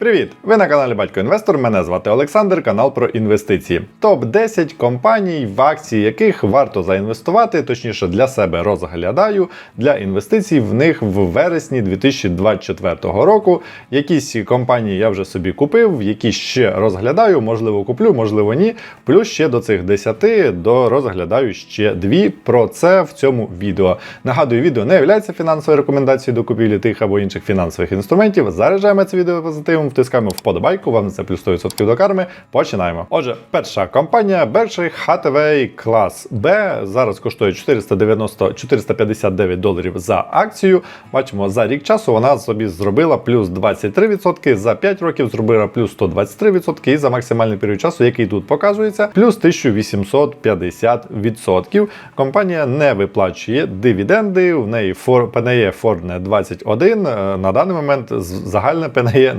Привіт! Ви на каналі Батько Інвестор. Мене звати Олександр, канал про інвестиції. Топ 10 компаній, в акції яких варто заінвестувати, точніше для себе розглядаю для інвестицій в них в вересні 2024 року. Якісь компанії я вже собі купив, які ще розглядаю, можливо, куплю, можливо, ні. Плюс ще до цих 10 до розглядаю ще дві. Про це в цьому відео. Нагадую, відео не є фінансовою рекомендацією до купівлі тих або інших фінансових інструментів. Заряджаємо це відео позитивом, втискаємо вподобайку, вам це плюс 100% до карми. Починаємо. Отже, перша компанія Berkshire Hathaway клас Б зараз коштує 490 459 доларів за акцію. Бачимо, за рік часу вона собі зробила плюс 23%, за 5 років зробила плюс 123% і за максимальний період часу, який тут показується, плюс 1850%. Компанія не виплачує дивіденди. В неї ПНЄ Форне 21. е, На даний момент загальне ПНЄ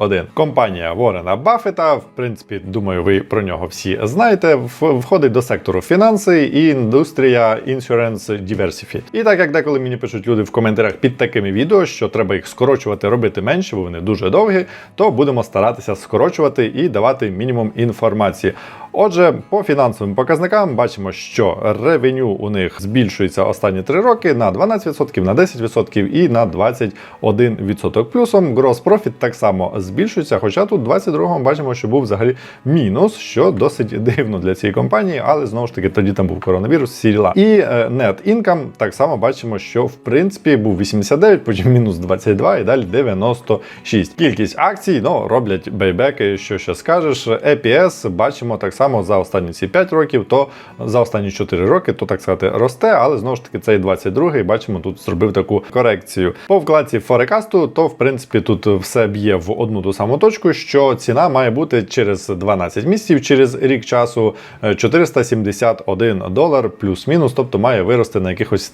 001. Компанія Ворена Баффета, в принципі, думаю, ви про нього всі знаєте. Входить до сектору фінанси і індустрія Insurance Diversity. І так як деколи мені пишуть люди в коментарях під такими відео, що треба їх скорочувати, робити менше, бо вони дуже довгі, то будемо старатися скорочувати і давати мінімум інформації. Отже, по фінансовим показникам бачимо, що ревеню у них збільшується останні 3 роки на 12%, на 10% і на 21% плюсом. Gross profit так само збільшується, хоча тут в 22-му бачимо, що був взагалі мінус, що досить дивно для цієї компанії, але знову ж таки тоді там був коронавірус, всі діла. І е, net income так само бачимо, що в принципі був 89, потім мінус 22 і далі 96. Кількість акцій ну, роблять бейбеки, що ще скажеш. EPS бачимо так за останні ці 5 років, то за останні 4 роки, то так сказати, росте, але знову ж таки цей 22-й, бачимо, тут зробив таку корекцію. По вкладці форекасту, то в принципі тут все б'є в одну ту саму точку, що ціна має бути через 12 місяців, через рік часу е, 471 долар плюс-мінус, тобто має вирости на якихось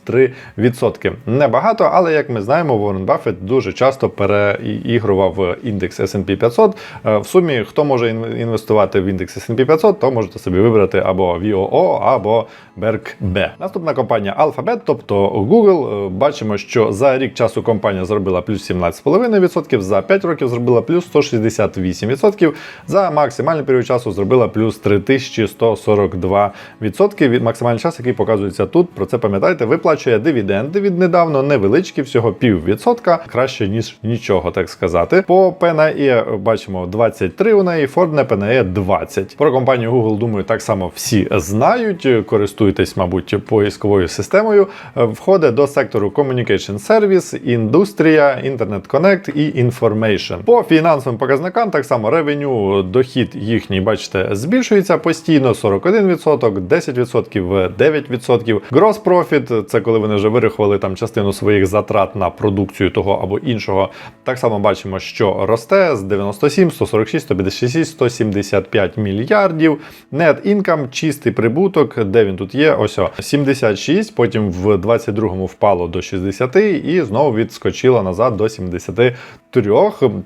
3%. Небагато, але як ми знаємо, Уоррен Баффет дуже часто переігрував індекс S&P 500. Е, В сумі, хто може інвестувати в індекс S&P 500, то можете собі вибрати або VOO, або BERK-B. Наступна компанія Alphabet, тобто Google. Е, Бачимо, що за рік часу компанія зробила плюс 17,5%, за 5 років зробила плюс 168%, за максимальний період часу зробила плюс 3142% від максимальний час, який показується тут. Про це пам'ятайте, виплачує дивіденди від недавно невеличкі, всього піввідсотка, краще ніж нічого, так сказати. По PNE бачимо 23 у неї, Ford PNE 20. Про компанію Google, думаю, так само всі знають. Користуйтесь, мабуть, поисковою системою. Входить до сектору Communication Service, індустрія, Internet Connect і Information. По фінансовим показникам так само ревеню, дохід їхній, бачите, збільшується постійно 41%, 10%, 9%. Gross profit – це коли вони вже вирахували там частину своїх затрат на продукцію того або іншого. Так само бачимо, що росте з 97, 146, 156, 175 мільярдів. Net income, чистий прибуток, де він тут є? Ось о, 76, потім в 22-му впало до 60 і знову відскочило назад до 73,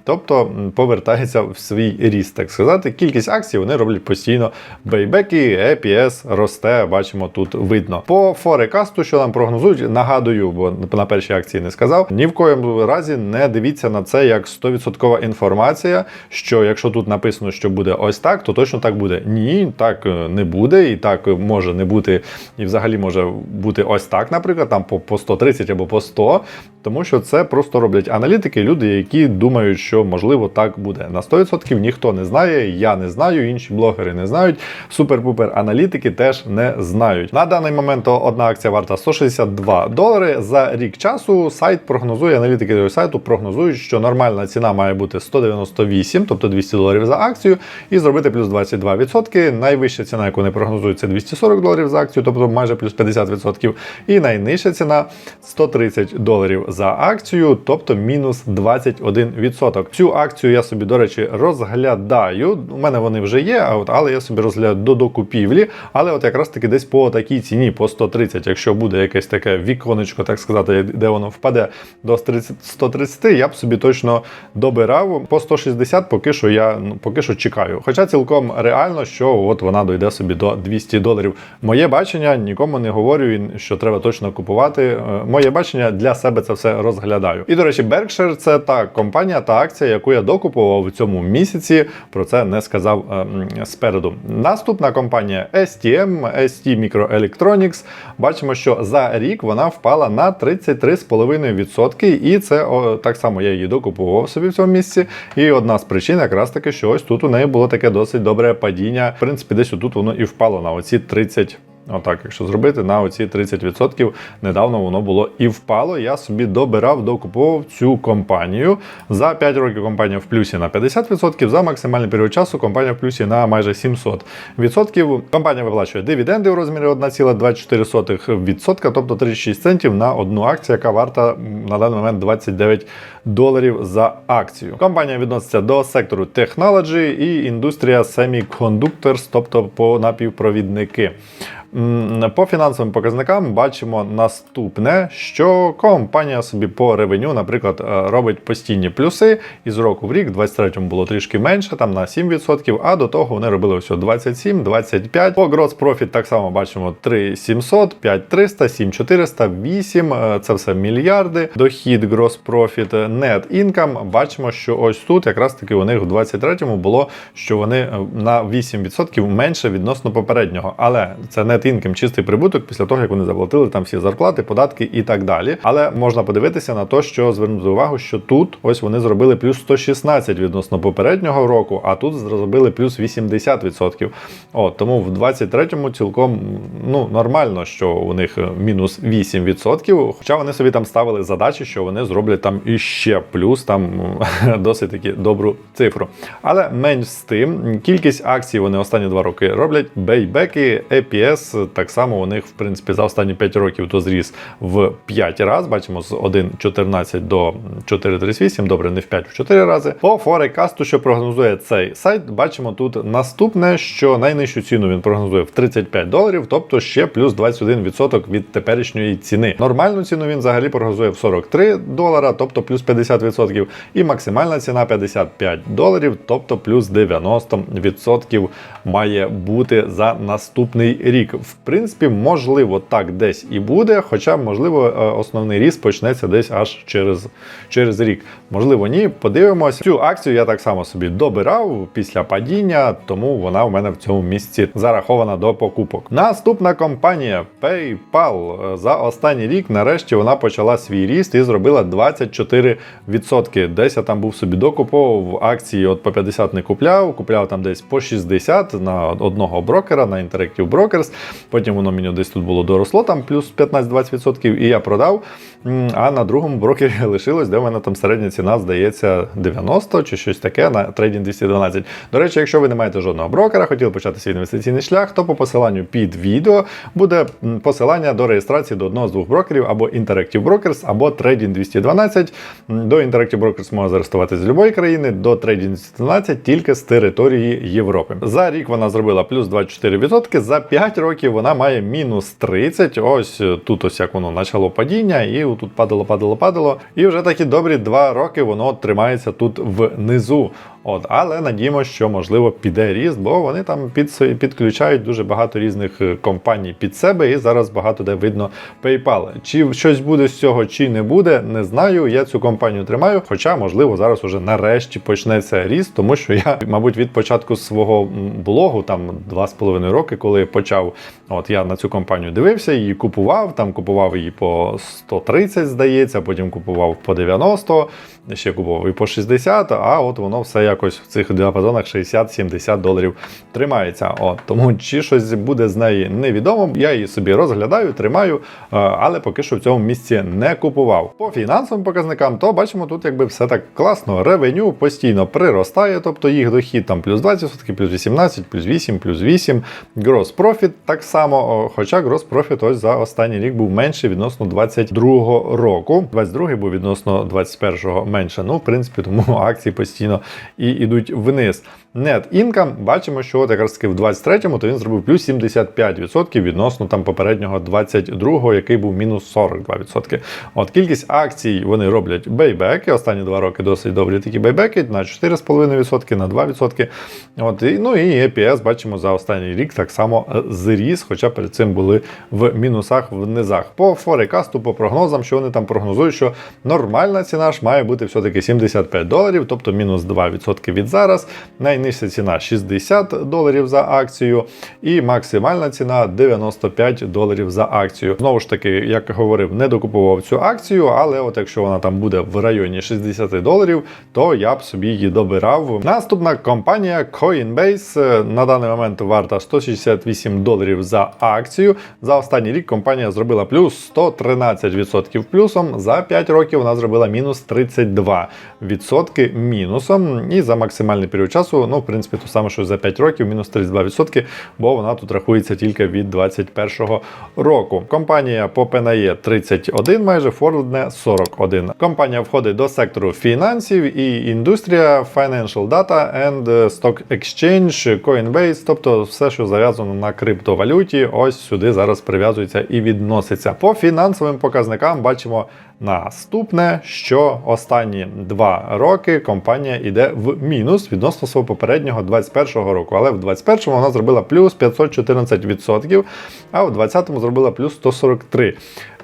тобто повертається в свій ріст, так сказати. Кількість акцій вони роблять постійно бейбеки, EPS росте, бачимо тут видно. По форекасту, що нам прогнозують, нагадую, бо на першій акції не сказав. Ні в коєму разі не дивіться на це як 100% інформація, що якщо тут написано, що буде ось так, то точно так буде. Ні, так е, не буде, і так е, може не бути, і взагалі може бути ось так, наприклад, там по, по 130 або по 100, тому що це просто роблять аналітики, люди, які думають, що можливо так буде. На 100% ніхто не знає, я не знаю, інші блогери не знають. Супер-пупер аналітики теж не знають. На даний момент одна акція варта 162 долари. За рік часу сайт прогнозує, аналітики цього сайту прогнозують, що нормальна ціна має бути 198, тобто 200 доларів за акцію, і зробити плюс 22%. Найвища ціна, яку не прогнозують, це 240 доларів за акцію, тобто майже плюс 50%. І найнижча ціна 130 доларів за акцію, тобто мінус 21%. Цю акцію я собі, до речі, розглядаю. У мене вони вже є, але я собі розглядаю до докупівлі. Але от якраз таки десь по такій ціні, по 130, якщо буде якесь таке віконечко, так сказати, де воно впаде до 130, 130, я б собі точно добирав. По 160 поки що я ну, поки що чекаю. Хоча цілком реально, що от вона дойде собі до 200 доларів. Моє бачення нікому не говорю, що треба точно купувати. Е, Моє бачення для себе це все розглядаю. І до речі, Berkshire – це та компанія, та акція, яку я докупував в цьому місяці. Про це не сказав е, спереду. Наступна компанія STM, ST Microelectronics. Бачимо, що за рік вона впала на 33,5%. І це о, так само я її докупував собі в цьому місці. І одна з причин, якраз таки, що ось тут у неї було таке досить добре падіння. В принципі, десь отут воно і впало на оці 30%. Отак, якщо зробити на оці 30%, недавно воно було і впало. Я собі добирав, докуповував цю компанію. За 5 років компанія в плюсі на 50%, за максимальний період часу компанія в плюсі на майже 700%. Компанія виплачує дивіденди у розмірі 1,24%, тобто 36 центів на одну акцію, яка варта на даний момент 29 доларів за акцію. Компанія відноситься до сектору Technology і індустрія Semiconductors, тобто по напівпровідники. По фінансовим показникам бачимо наступне, що компанія собі по ревеню, наприклад, е, робить постійні плюси, і з року в рік, в 23-му було трішки менше, там на 7%, а до того вони робили все 27, 25. По Gross Profit так само бачимо 3700, 5300, 7400, 8, е, це все мільярди. Дохід Gross Profit, Net Income, бачимо, що ось тут якраз таки у них в 23-му було, що вони е, на 8% менше відносно попереднього. Але це Net Income, чистий прибуток після того, як вони заплатили там всі зарплати, податки і так далі. Але можна подивитися на те, що звернути увагу, що тут ось вони зробили плюс 116 відносно попереднього року, а тут зробили плюс 80%. От, тому в 23-му цілком ну, нормально, що у них е, мінус 8%. Хоча вони собі там ставили задачі, що вони зроблять там іще плюс, там досить таки добру цифру. Але менш з тим, кількість акцій вони останні два роки роблять. Бейбеки, EPS, так само у них, в принципі, за останні 5 років то зріс в 5 разів. Бачимо з 1,14 до 4,38, добре, не в 5, в 4 рази. По форекасту, що прогнозує цей сайт, бачимо тут наступне, що найнижчу ціну він прогнозує в 35 доларів, тобто ще плюс 21% від теперішньої ціни. Нормальну ціну він взагалі прогнозує в 43 долара, тобто плюс 50%, і максимальна ціна 55 доларів, тобто плюс 90% має бути за наступний рік. В принципі, можливо, так десь і буде, хоча, можливо, е, основний ріст почнеться десь аж через, через рік. Можливо, ні. Подивимось. Цю акцію я так само собі добирав після падіння, тому вона в мене в цьому місці зарахована до покупок. Наступна компанія PayPal. За останній рік нарешті вона почала свій ріст і зробила 24%. Десь я там був собі докуповував акції, от по 50 не купляв, купляв там десь по 60 на одного брокера, на Interactive Brokers. Потім воно мені десь тут було доросло, там плюс 15-20%, і я продав. А на другому брокері лишилось, де в мене там середня ціна, здається, 90 чи щось таке на трейдінг 212. До речі, якщо ви не маєте жодного брокера, хотіли почати свій інвестиційний шлях, то по посиланню під відео буде посилання до реєстрації до одного з двох брокерів або Interactive Brokers, або Trading 212. До Interactive Brokers можна зареєструватися з будь-якої країни, до Trading 212 тільки з території Європи. За рік вона зробила плюс 24%, за 5 років вона має мінус 30. Ось тут ось як воно почало падіння, і тут падало, падало, падало. І вже такі добрі два роки воно тримається тут внизу. От, але надіємося, що можливо піде ріст, бо вони там під, підключають дуже багато різних е, компаній під себе, і зараз багато де видно PayPal. Чи щось буде з цього, чи не буде, не знаю. Я цю компанію тримаю. Хоча, можливо, зараз уже нарешті почнеться ріст, тому що я, мабуть, від початку свого блогу, там два з половиною роки, коли почав, от я на цю компанію дивився, її купував. Там купував її по 130, здається, потім купував по 90, ще купував і по 60, а от воно все якось в цих діапазонах 60-70 доларів тримається. От тому чи щось буде з неї невідомо. Я її собі розглядаю, тримаю, е, але поки що в цьому місці не купував. По фінансовим показникам, то бачимо, тут якби все так класно. Ревеню постійно приростає, тобто їх дохід там плюс 20%, плюс 18, плюс 8, плюс 8. Gross Profit так само, хоча Gross Profit ось за останній рік був менший відносно 22 року. 22 був відносно 21-го менше. Ну, в принципі, тому акції постійно і йдуть вниз. Net income, бачимо, що от якраз таки в 23-му то він зробив плюс 75% відносно там попереднього 22-го, який був мінус 42%. От кількість акцій вони роблять бейбеки. Останні два роки досить добрі такі бейбеки на 4,5%, на 2%. От, і, ну і EPS бачимо за останній рік так само е, зріс, хоча перед цим були в мінусах в низах. По форекасту, по прогнозам, що вони там прогнозують, що нормальна ціна ж має бути все-таки 75 доларів, тобто мінус 2% від зараз. Найнижча ціна 60 доларів за акцію, і максимальна ціна 95 доларів за акцію. Знову ж таки, як говорив, не докупував цю акцію, але от якщо вона там буде в районі 60 доларів, то я б собі її добирав. Наступна компанія Coinbase на даний момент варта 168 доларів за акцію. За останній рік компанія зробила плюс 113% плюсом. За 5 років вона зробила мінус 32% мінусом. І за максимальний період часу, ну, в принципі, то саме, що за 5 років, мінус 32%, бо вона тут рахується тільки від 2021 року. Компанія по ПНЕ 31 майже, Фордне 41. Компанія входить до сектору фінансів і індустрія, Financial Data and Stock Exchange, Coinbase, тобто все, що зав'язано на криптовалюті, ось сюди зараз прив'язується і відноситься. По фінансовим показникам бачимо наступне, що останні два роки компанія йде в мінус відносно свого попереднього 2021 року. Але в 21-му вона зробила плюс 514%, а в 20-му зробила плюс 143%.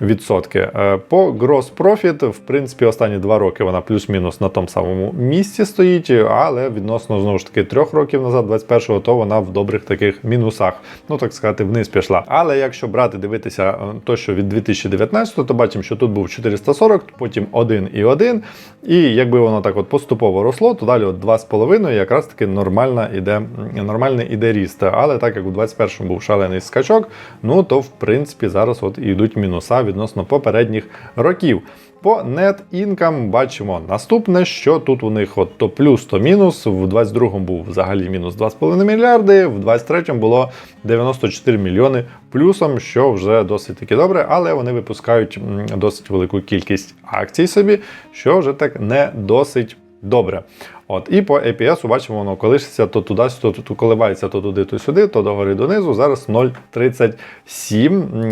Е, По gross profit, в принципі, останні два роки вона плюс-мінус на тому самому місці стоїть, але відносно знову ж таки трьох років назад, 21-го, то вона в добрих таких мінусах, ну так сказати, вниз пішла. Але якщо брати, дивитися е, то, що від 2019, то бачимо, що тут був 440, потім 1 і 1. І якби воно так от поступово росло, то далі от 2,5 якраз таки нормальна іде, нормальний іде ріст. Але так як у 21-му був шалений скачок, ну то в принципі зараз от і йдуть мінуса відносно попередніх років. По net income бачимо наступне, що тут у них от то плюс, то мінус. В 22-му був взагалі мінус 2,5 мільярди, в 23-му було 94 мільйони плюсом, що вже досить таки добре, але вони випускають досить велику кількість акцій собі, що вже так не досить добре. От, і по APS бачимо, воно колишиться то туди, то, то коливається то туди, то сюди, то догори донизу. Зараз 0,37.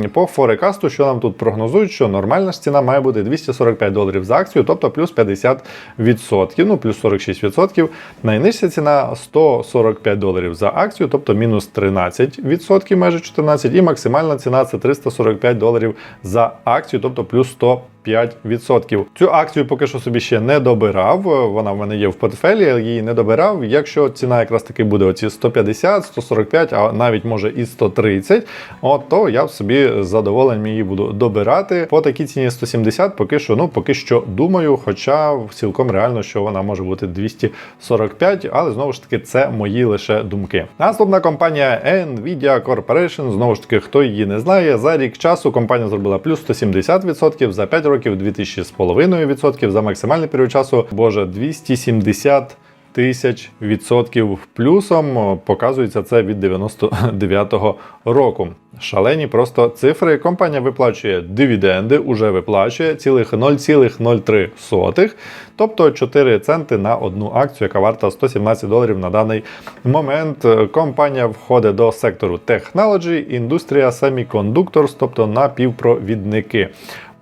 М, По форекасту, що нам тут прогнозують, що нормальна ж ціна має бути 245 доларів за акцію, тобто плюс 50%, ну плюс 46%. Найнижча ціна 145 доларів за акцію, тобто мінус 13%, майже 14%. І максимальна ціна це 345 доларів за акцію, тобто плюс 100 5%. Цю акцію поки що собі ще не добирав. Вона в мене є в портфелі, її не добирав. Якщо ціна якраз таки буде оці 150, 145, а навіть може і 130, от, то я собі з задоволенням її буду добирати. По такій ціні 170, поки що, ну поки що думаю, хоча цілком реально, що вона може бути 245, але знову ж таки це мої лише думки. Наступна компанія Nvidia Corporation, знову ж таки, хто її не знає, за рік часу компанія зробила плюс 170%, за 5 років 2000,5%, за максимальний період часу, боже, 270 тисяч відсотків плюсом. Показується це від 99-го року. Шалені просто цифри. Компанія виплачує дивіденди, уже виплачує цілих 0,03, тобто 4 центи на одну акцію, яка варта 117 доларів на даний момент. Компанія входить до сектору Technology, індустрія Semiconductors, тобто напівпровідники.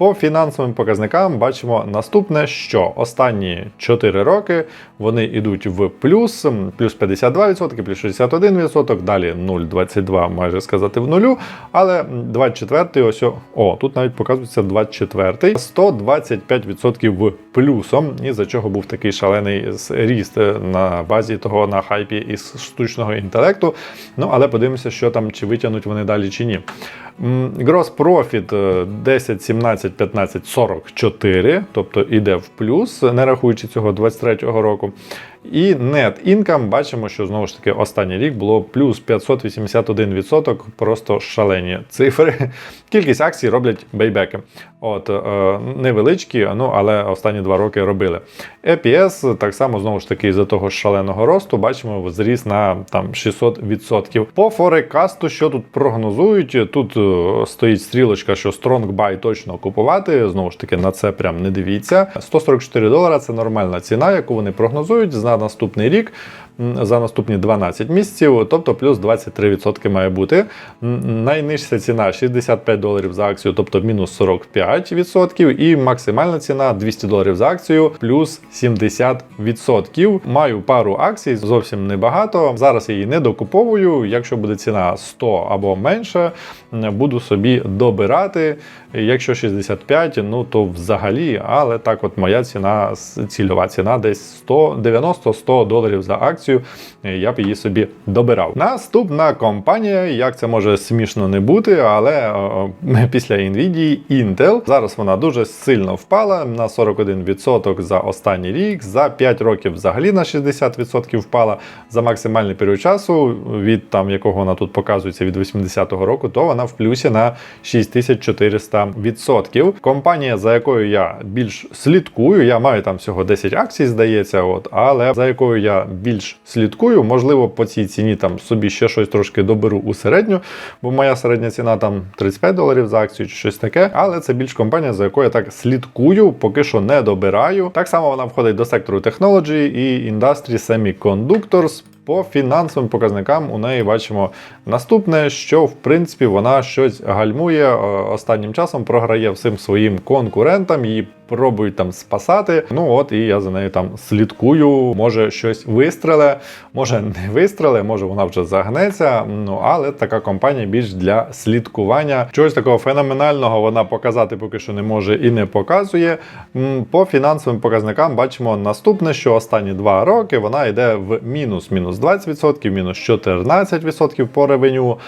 По фінансовим показникам бачимо наступне, що останні 4 роки вони йдуть в плюс, плюс 52%, плюс 61%, далі 0,22, майже сказати в нулю. Але 24-й, ось о, тут навіть показується 24-й, 125% в плюсом, і за чого був такий шалений ріст на базі того на хайпі із штучного інтелекту. Ну, але подивимося, що там, чи витягнуть вони далі, чи ні. Gross Profit 10, 17, 15, 44, тобто іде в плюс, не рахуючи цього 23-го року. І Net Income бачимо, що знову ж таки останній рік було плюс 581%, просто шалені цифри. Кількість акцій роблять бейбеки. От е, невеличкі, ну але останні два роки робили. EPS так само знову ж таки з-за того шаленого росту бачимо зріс на там 600%. По форекасту, що тут прогнозують, тут е, стоїть стрілочка, що Strong Buy точно купувати. Знову ж таки, на це прям не дивіться. 144 долара це нормальна ціна, яку вони прогнозують. За наступний рік. За наступні 12 місяців, тобто плюс 23% має бути. Найнижча ціна 65 доларів за акцію, тобто мінус 45%, і максимальна ціна 200 доларів за акцію, плюс 70%. Маю пару акцій, зовсім небагато. Зараз я її не докуповую. Якщо буде ціна 100 або менше, буду собі добирати. Якщо 65, ну то взагалі, але так, от моя ціна, цільова ціна десь 100, 90-100 доларів за акцію. Я б її собі добирав. Наступна компанія, як це може смішно не бути, але о, після Nvidia Intel зараз вона дуже сильно впала на 41% за останній рік, за 5 років взагалі на 60% впала за максимальний період часу, від там якого вона тут показується від 80-го року, то вона в плюсі на 6400%. Компанія, за якою я більш слідкую, я маю там всього 10 акцій, здається, от, але за якою я більш слідкую, можливо, по цій ціні там собі ще щось трошки доберу у середню, бо моя середня ціна там 35 доларів за акцію чи щось таке. Але це більш компанія, за якою я так слідкую, поки що не добираю. Так само вона входить до сектору Technology і Industry Semiconductors. По фінансовим показникам у неї бачимо наступне, що в принципі вона щось гальмує е, останнім часом, програє всім своїм конкурентам, її пробують там спасати. Ну от і я за нею там слідкую. Може щось вистреле, може не вистреле, може вона вже загнеться. Ну але така компанія більш для слідкування. Чогось такого феноменального вона показати поки що не може і не показує. По фінансовим показникам бачимо наступне, що останні два роки вона йде в мінус, мінус 20%, мінус 14% по ревеню.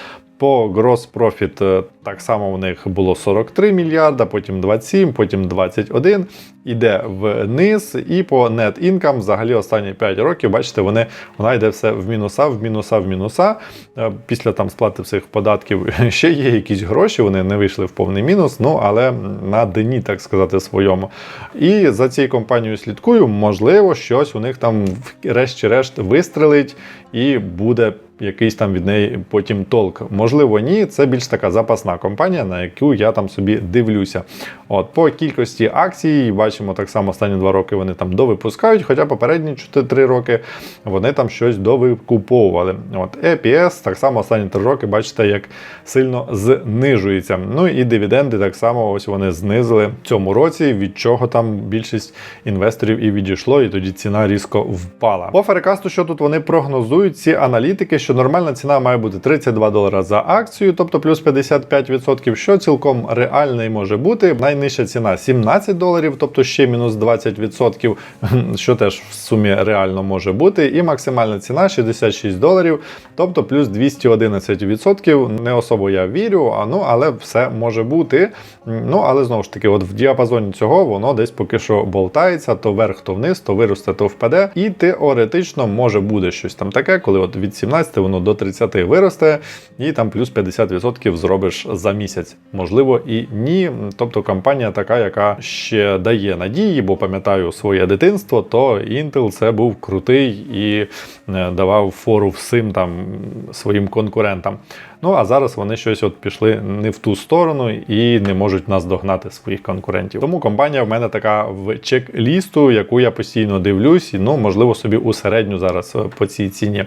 По gross profit е, так само у них було 43 мільярда, потім 27, потім 21, іде вниз. І по net income взагалі останні 5 років, бачите, вони, вона йде все в мінуса, в мінуса, в мінуса. Е, Після там сплати всіх податків ще є якісь гроші, вони не вийшли в повний мінус, ну але на дні, так сказати, своєму. І за цією компанією слідкую, можливо, щось у них там врешті-решт вистрелить і буде якийсь там від неї потім толк. Можливо, ні, це більш така запасна компанія, на яку я там собі дивлюся. От По кількості акцій, бачимо, так само останні два роки вони там довипускають, хоча попередні 4 роки вони там щось довикуповували. От EPS так само останні 3 роки, бачите, як сильно знижується. Ну і дивіденди так само ось вони знизили в цьому році, від чого там більшість інвесторів і відійшло, і тоді ціна різко впала. По ферекасту, що тут вони прогнозують, ці аналітики, що нормальна ціна має бути 32 долара за акцію, тобто плюс 55%, що цілком реально і може бути. Найнижча ціна 17 доларів, тобто ще мінус 20%, що теж в сумі реально може бути. І максимальна ціна 66 доларів, тобто плюс 211%. Не особо я вірю, а ну але все може бути. Ну але знову ж таки, от в діапазоні цього воно десь поки що болтається, то вверх, то вниз, то виросте, то впаде. І теоретично може буде щось там таке, коли от від 17 воно до 30 виросте, і там плюс 50% зробиш за місяць. Можливо, і ні. Тобто компанія така, яка ще дає надії, бо пам'ятаю своє дитинство, то Intel це був крутий і е, давав фору всім там своїм конкурентам. Ну а зараз вони щось от пішли не в ту сторону і не можуть нас догнати своїх конкурентів. Тому компанія в мене така в чек-лісту, яку я постійно дивлюсь, і ну можливо собі у середню зараз е, по цій ціні.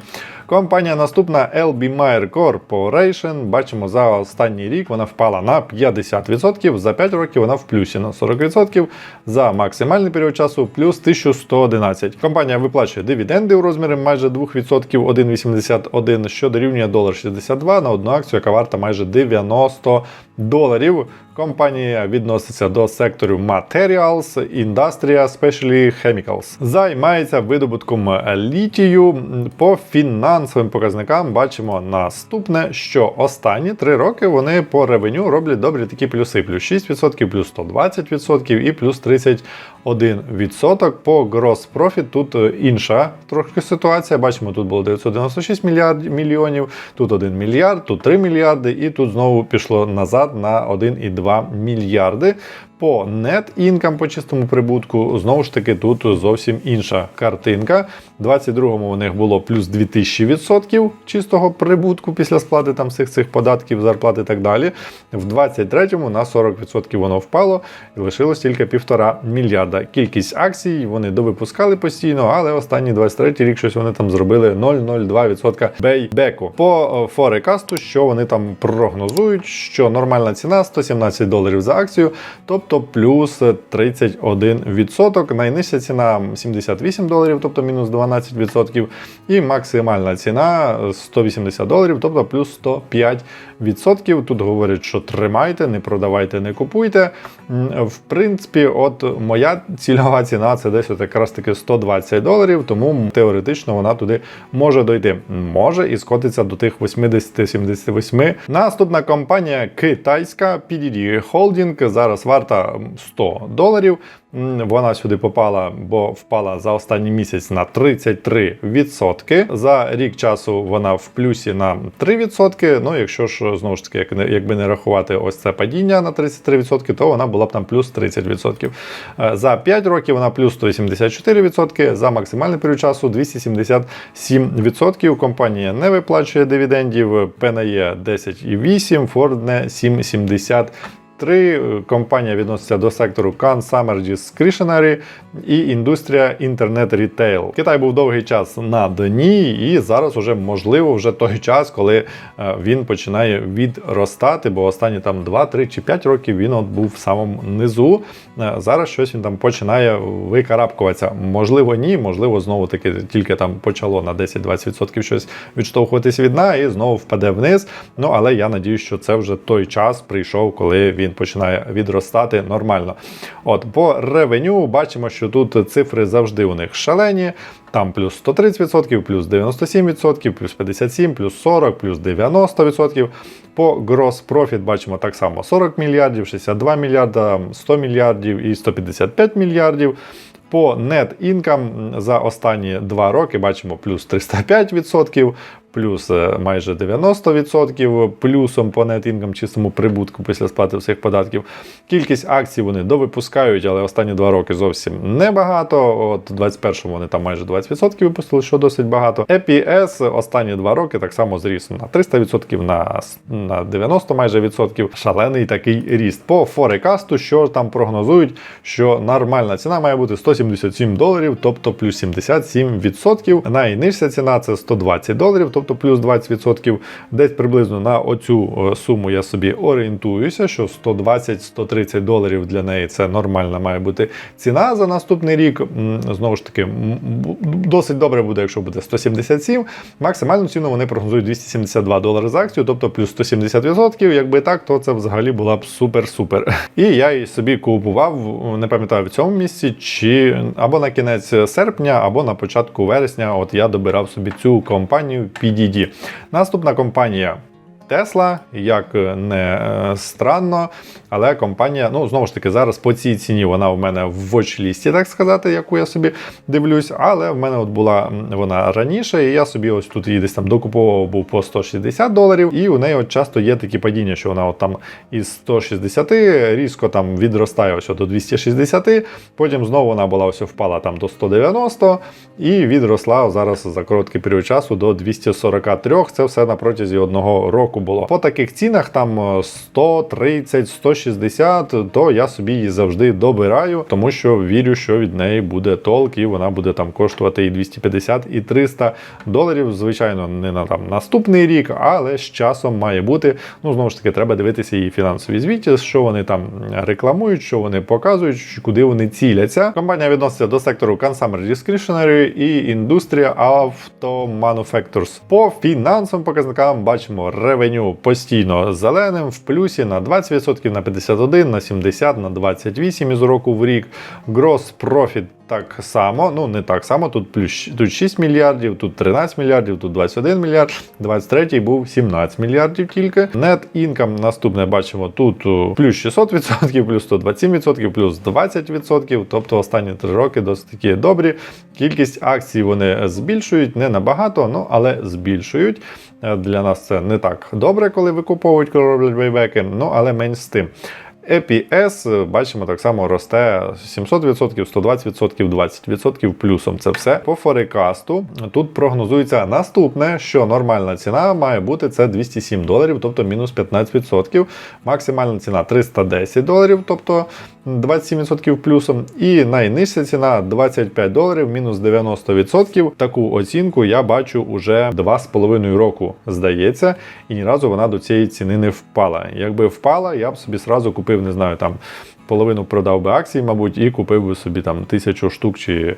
Компанія наступна LB Meyer Corporation. Бачимо, за останній рік вона впала на 50%, за 5 років вона в плюсі на 40%, за максимальний період часу плюс 1111. Компанія виплачує дивіденди у розмірі майже 2%, 1,81, що дорівнює 1,62 на одну акцію, яка варта майже 90 доларів. Компанія відноситься до сектору Materials, Industria, Specially Chemicals. Займається видобутком літію. По фінансовим показникам бачимо наступне, що останні три роки вони по ревеню роблять добрі такі плюси: плюс 6%, плюс 120% і плюс 31%. По Gross Profit тут е, інша трохи ситуація. Бачимо, тут було 996 мільярдів мільйонів, тут 1 мільярд, тут 3 мільярди, і тут знову пішло назад на 1,2 мільярди. По net income, по чистому прибутку, знову ж таки, тут зовсім інша картинка. В 22-му у них було плюс 2000% чистого прибутку після сплати там всіх цих податків, зарплат і так далі. В 23-му на 40% воно впало і лишилось тільки півтора мільярда. Кількість акцій вони довипускали постійно, але останній 23 рік щось вони там зробили 0,02% бейбеку. По е, форекасту, що вони там прогнозують, що нормальна ціна 117 доларів за акцію, тобто плюс 31%. Найнижча ціна 78 доларів, тобто мінус 12%. І максимальна ціна 180 доларів, тобто плюс 105%. Тут говорять, що тримайте, не продавайте, не купуйте. В принципі, от моя цільова ціна це десь от якраз таки 120 доларів, тому теоретично вона туди може дойти. Може і скотиться до тих 80-78. Наступна компанія китайська PDD Holding зараз варта 100 доларів. Вона сюди попала, бо впала за останній місяць на 33%. За рік часу вона в плюсі на 3%. Ну, якщо ж знову ж таки, як не- якби не рахувати ось це падіння на 33%, то вона була б там плюс 30%. Е, За 5 років вона плюс 184%, за максимальний період часу 277%. Компанія не виплачує дивідендів, ПНЄ 10,8, Ford 7,70. Три е, компанія відноситься до сектору Consumer Discretionary і індустрія інтернет рітейл. Китай був довгий час на дні, і зараз уже можливо вже той час, коли е, він починає відростати, бо останні там 2, 3 чи 5 років він от був в самому низу. Е, Зараз щось він там починає викарабкуватися. Можливо, ні, можливо, знову таки тільки там почало на 10-20% щось відштовхуватись від дна і знову впаде вниз. Ну але я надію, що це вже той час прийшов, коли він починає відростати нормально. От по ревеню бачимо, що тут цифри завжди у них шалені. Там плюс 130%, плюс 97%, плюс 57%, плюс 40%, плюс 90%. По gross profit бачимо так само 40 мільярдів, 62 мільярда, 100 мільярдів і 155 мільярдів. По net income за останні два роки бачимо плюс 305%, плюс е, майже 90%, плюсом по net income чистому прибутку після сплати всіх податків. Кількість акцій вони довипускають, але останні два роки зовсім небагато. От 21-му вони там майже 20% випустили, що досить багато. EPS останні два роки так само зріс на 300%, на, на 90 майже відсотків. Шалений такий ріст. По форекасту, що там прогнозують, що нормальна ціна має бути 177 доларів, тобто плюс 77%. Найнижча ціна це 120 доларів, тобто плюс 20%. Десь приблизно на оцю е, суму я собі орієнтуюся, що 120-130 доларів для неї це нормальна має бути ціна за наступний рік. Знову ж таки, досить добре буде, якщо буде 177. Максимальну ціну вони прогнозують 272 долари за акцію, тобто плюс 170%. Якби так, то це взагалі була б супер-супер. І я її собі купував, не пам'ятаю в цьому місці, чи або на кінець серпня, або на початку вересня. От я добирав собі цю компанію PDD. Наступна компанія. Тесла, як не е, странно, але компанія, ну знову ж таки, зараз по цій ціні вона в мене в watch-лісті, так сказати, яку я собі дивлюсь. Але в мене от була вона раніше, і я собі ось тут її десь там докуповував був по 160 доларів. І у неї от часто є такі падіння, що вона от там із 160 різко там відростає ось до 260, потім знову вона була ось впала там до 190 і відросла зараз за короткий період часу до 243. Це все на протязі одного року було. По таких цінах там е, 130, 160, то я собі її завжди добираю, тому що вірю, що від неї буде толк, і вона буде там коштувати і 250, і 300 доларів. Звичайно, не на там наступний рік, але з часом має бути. Ну знову ж таки, треба дивитися її фінансові звіті, що вони там рекламують, що вони показують, куди вони ціляться. Компанія відноситься до сектору Consumer Discretionary і індустрія Auto Manufacturers. По фінансовим показникам бачимо ревеню постійно зеленим в плюсі на 20%, на 51%, на 70%, на 28% із року в рік. Gross Profit так само, ну не так само. Тут плюс тут 6 мільярдів, тут 13 мільярдів, тут 21 мільярд, 23 був 17 мільярдів тільки. Net income наступне бачимо тут плюс 600%, плюс 127%, плюс 20%. Тобто останні три роки досить такі добрі. Кількість акцій вони збільшують, не набагато, ну але збільшують. Е, Для нас це не так добре, коли викуповують коли роблять бейбеки, ну але менш з тим. EPS, бачимо, так само росте 700%, 120%, 20% плюсом. Це все. По форекасту тут прогнозується наступне, що нормальна ціна має бути це 207 доларів, тобто мінус 15%. Максимальна ціна 310 доларів, тобто 27% плюсом. І найнижча ціна 25 доларів, мінус 90%. Таку оцінку я бачу уже 2,5 року, здається, і ні разу вона до цієї ціни не впала. Якби впала, я б собі сразу купив, не знаю, там. Половину продав би акцій, мабуть, і купив би собі там тисячу штук чи,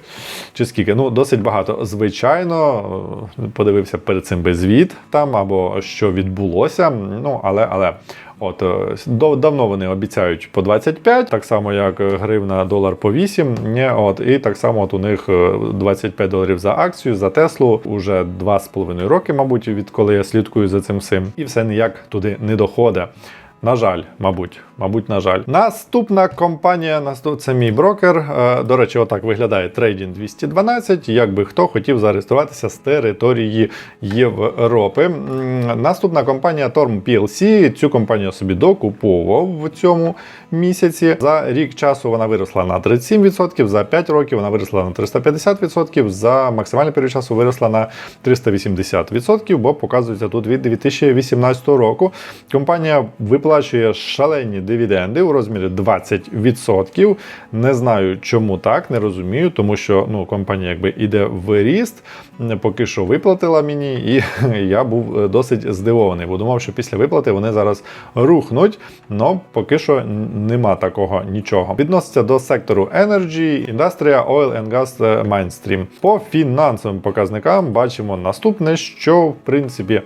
чи скільки. Ну, досить багато. Звичайно, подивився перед цим би звіт там або що відбулося. Ну, але, але От е, дав- давно вони обіцяють по 25, так само як е, гривна долар по 8. Ні, от і так само от у них е, 25 доларів за акцію за Теслу уже 2,5 роки, мабуть, відколи я слідкую за цим всім, і все ніяк туди не доходить. На жаль, мабуть, мабуть, на жаль. Наступна компанія, наступ- це мій брокер. Е, До речі, отак виглядає Trading 212. Якби хто хотів зареєструватися з території Європи. Наступна компанія Torm PLC. Цю компанію собі докуповував в цьому місяці. За рік часу вона виросла на 37%, за 5 років вона виросла на 350%, за максимальний період часу виросла на 380%, бо показується тут від 2018 року. Компанія виплачує шалені дивіденди у розмірі 20%. Не знаю, чому так, не розумію, тому що ну, компанія якби іде в ріст, поки що виплатила мені, і я був е, досить здивований, бо думав, що після виплати вони зараз рухнуть, але поки що нема такого нічого. Відноситься до сектору Energy, Industria, Oil and Gas е, Mainstream. По фінансовим показникам бачимо наступне, що в принципі.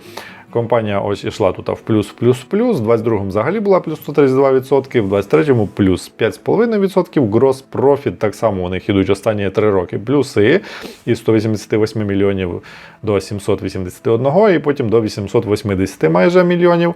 Компанія ось ішла тут в плюс, плюс, плюс. В 22-му взагалі була плюс 132%, в 23-му плюс 5,5%. Gross profit так само у них ідуть останні 3 роки. Плюси із 188 мільйонів до 781 і потім до 880 майже мільйонів.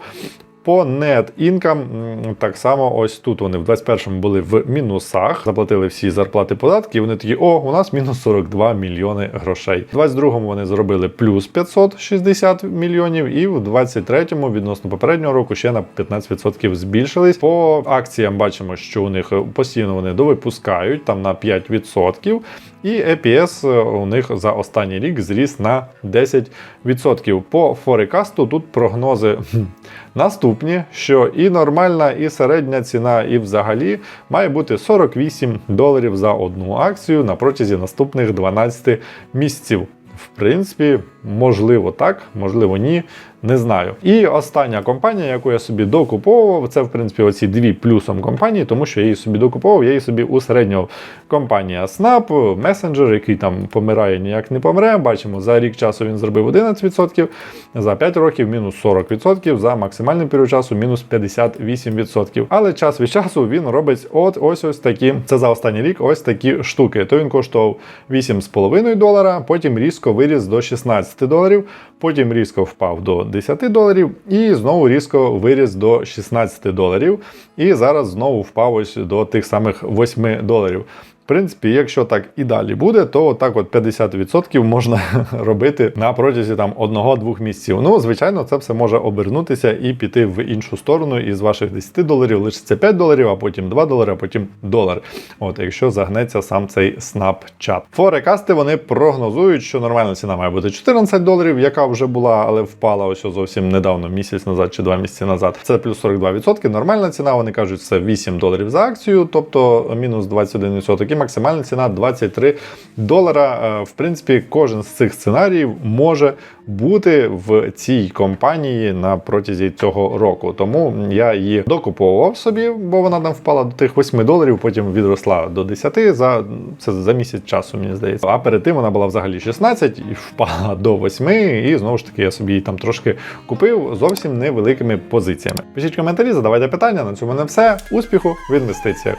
По net income так само ось тут вони в 21-му були в мінусах, заплатили всі зарплати податки, і вони такі, о, у нас мінус 42 мільйони грошей. В 22-му вони зробили плюс 560 мільйонів, і в 23-му відносно попереднього року ще на 15% збільшились. По акціям бачимо, що у них постійно вони довипускають там на 5%. І EPS у них за останній рік зріс на 10%. По форекасту тут прогнози наступні, що і нормальна, і середня ціна, і взагалі має бути 48 доларів за одну акцію на протязі наступних 12 місяців. В принципі, можливо так, можливо, ні. Не знаю. І остання компанія, яку я собі докуповував, це в принципі оці дві плюсом компанії, тому що я її собі докуповував, я її собі усередньо компанія Snap, месенджер, який там помирає, ніяк не помре. Бачимо, за рік часу він зробив 11%, за 5 років мінус 40%, за максимальний період часу мінус 58%. Але час від часу він робить от ось ось такі. Це за останній рік ось такі штуки. То він коштував 8,5 долара, потім різко виріс до 16 доларів, потім різко впав до 10 доларів і знову різко виріс до 16 доларів. І зараз знову впав ось до тих самих 8 доларів. Принципі, якщо так і далі буде, то так от 50% можна робити на протязі там одного-двох місяців. Ну, звичайно, це все може обернутися і піти в іншу сторону, і з ваших 10 доларів лишиться 5 доларів, а потім 2 долари, а потім долар. От, якщо загнеться сам цей Snapchat. Форекасти вони прогнозують, що нормальна ціна має бути 14 доларів, яка вже була, але впала ось зовсім недавно, місяць назад чи два місяці назад. Це плюс 42%. Нормальна ціна, вони кажуть, це 8 доларів за акцію, тобто мінус 21%. Максимальна ціна 23 долара. Е, В принципі, кожен з цих сценаріїв може бути в цій компанії на протязі цього року. Тому я її докуповував собі, бо вона там впала до тих 8 доларів, потім відросла до 10 за це за місяць часу, мені здається. А перед тим вона була взагалі 16 і впала до 8. І знову ж таки я собі її там трошки купив зовсім невеликими позиціями. Пишіть коментарі, задавайте питання. На цьому не все. Успіху в інвестиціях.